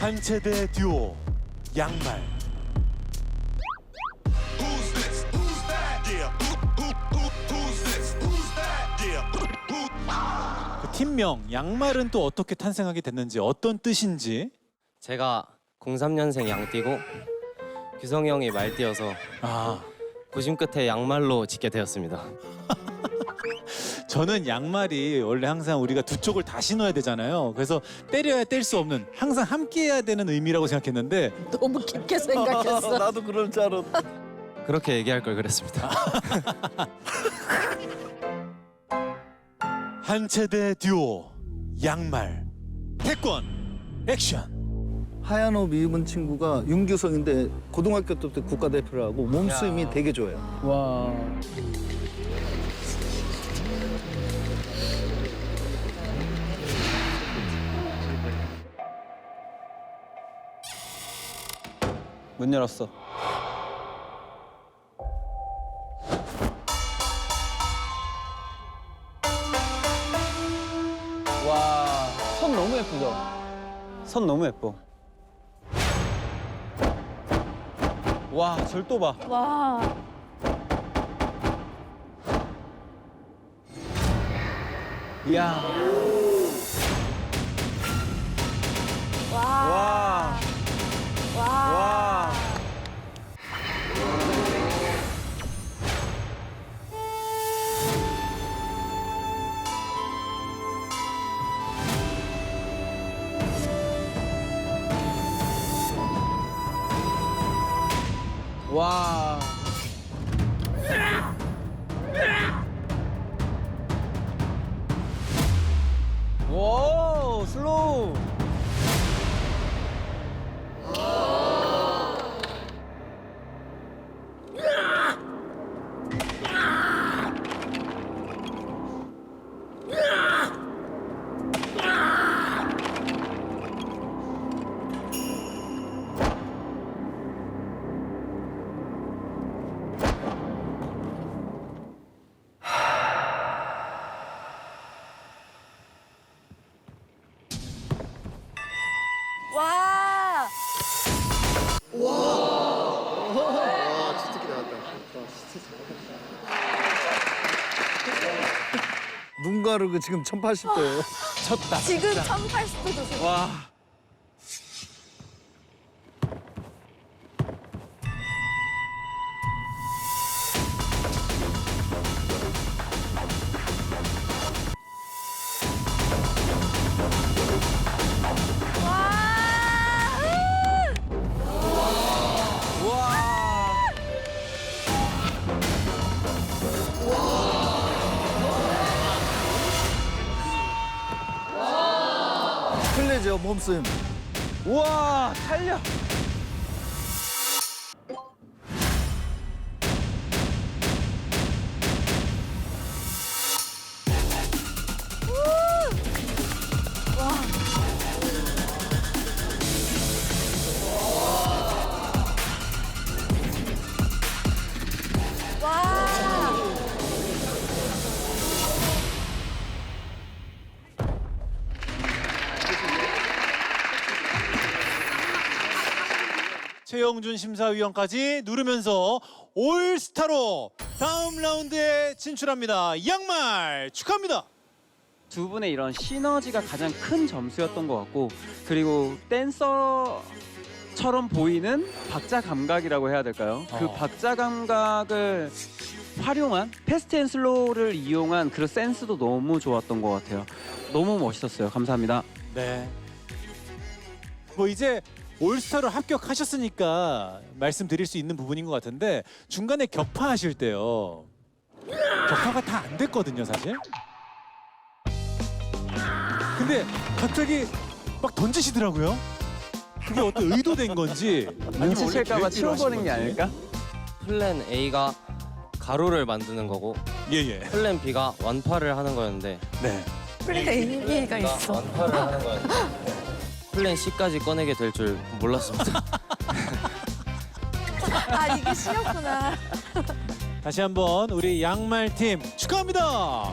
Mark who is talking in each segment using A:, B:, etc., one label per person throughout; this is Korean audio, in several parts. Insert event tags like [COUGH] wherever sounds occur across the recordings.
A: 한 세대 듀오 양말
B: Who's this? Who's that? Yeah. Who, who, who, who's this? Who's that? Yeah. Who, who,
A: 그 팀명 양말은 또 어떻게 탄생하게 됐는지 어떤 뜻인지
C: 제가 03년생 양띠고 규성이 형이 말띠여서
A: 아
C: 고심 끝에 양말로 짓게 되었습니다. [LAUGHS]
A: 저는 양말이 원래 항상 우리가 두 쪽을 다 신어야 되잖아요. 그래서 때려야 뗄 수 없는 항상 함께해야 되는 의미라고 생각했는데
D: 너무 깊게 생각했어. [LAUGHS]
E: 나도 그럴 줄 알았.
C: 그렇게 얘기할 걸 그랬습니다. [LAUGHS]
A: 한 세대 듀오 양말 태권 액션
E: 하얀 옷 입은 친구가 윤규성인데 고등학교 때부터 국가대표를 하고 몸쓰임이 되게 좋아요.
F: 와. 문 열었어. 와, 선 너무 예쁘죠? 선 너무 예뻐. 와, 절도 봐.
D: 와.
F: 이야.
D: 와.
F: 오, 슬로우.
E: 눈 가르고 지금 1080도예요.
F: 쳤다. [LAUGHS]
D: 지금 1080도 조심.
F: 와. 와.
E: 몸쓰임.
F: 우와, 달려.
A: 최영준 심사위원까지 누르면서 올스타로 다음 라운드에 진출합니다. 양말 축하합니다.
F: 두 분의 이런 시너지가 가장 큰 점수였던 것 같고 그리고 댄서처럼 보이는 박자 감각이라고 해야 될까요? 그
A: 어.
F: 박자 감각을 활용한 패스트 앤 슬로우를 이용한 그 센스도 너무 좋았던 것 같아요. 너무 멋있었어요. 감사합니다.
A: 네. 뭐 이제 올스타로 합격하셨으니까 말씀드릴 수 있는 부분인 것 같은데 중간에 격파하실 때요. 격파가 다 안 됐거든요, 사실. 근데 갑자기 막 던지시더라고요. 그게 어떤 의도된 건지
F: 눈치챌까봐 치워버린 게. 아닐까?
C: 플랜 A가 가로를 만드는 거고
A: 예, 예.
C: 플랜 B가 완파를 하는 거였는데
A: 네.
D: 플레이 의미가
C: B가
D: 있어.
C: 완파를 하는 거였는데 플랜 C까지 꺼내게 될 줄 몰랐습니다. [LAUGHS]
D: 아 이게 C였구나.
A: 다시 한번 우리 양말 팀 축하합니다.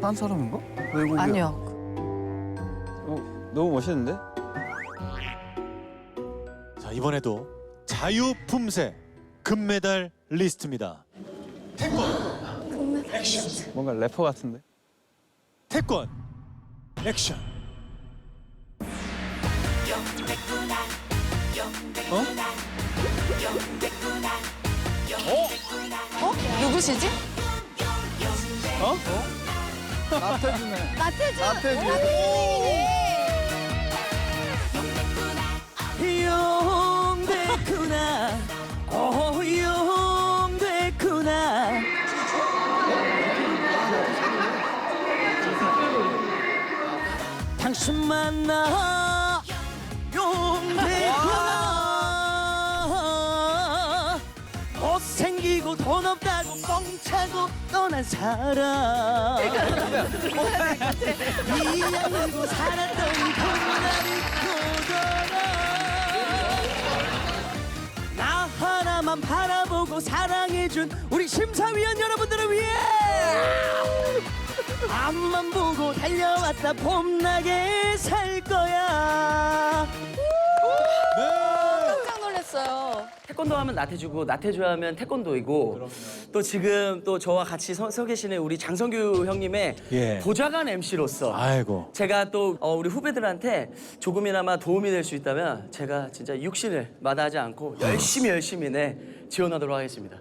E: 딴 사람인가? 외국인.
D: 아니요.
F: 어, 너무 멋있는데?
A: 자 이번에도 자유 품새 금메달 리스트입니다. 태권 액션.
F: 뭔가 래퍼 같은데?
A: 태권 액션.
D: 어? 누구시지?
E: 나태주네.
D: 나태주.
E: 나태주.
G: 용됐구나 어 용됐구나 당신 만나 용됐구나 못생기고 돈 없다고 뻥차고 떠난 사람. 이양 물고 살았던 또 돌아 나 하나만 바라보고 사랑해준 우리 심사위원 여러분들을 위해 앞만 보고 달려왔다. 봄나게 살 거야
D: 놀랐어요.
G: 태권도 하면 나태주고 나태주 하면 태권도이고 또 지금 또 저와 같이 서, 서 계시는 우리 장성규 형님의
A: 예.
G: 보좌관 MC로서
A: 아이고.
G: 제가 또 어, 우리 후배들한테 조금이나마 도움이 될 수 있다면 제가 진짜 육신을 마다하지 않고 열심히 열심히 네 지원하도록 하겠습니다.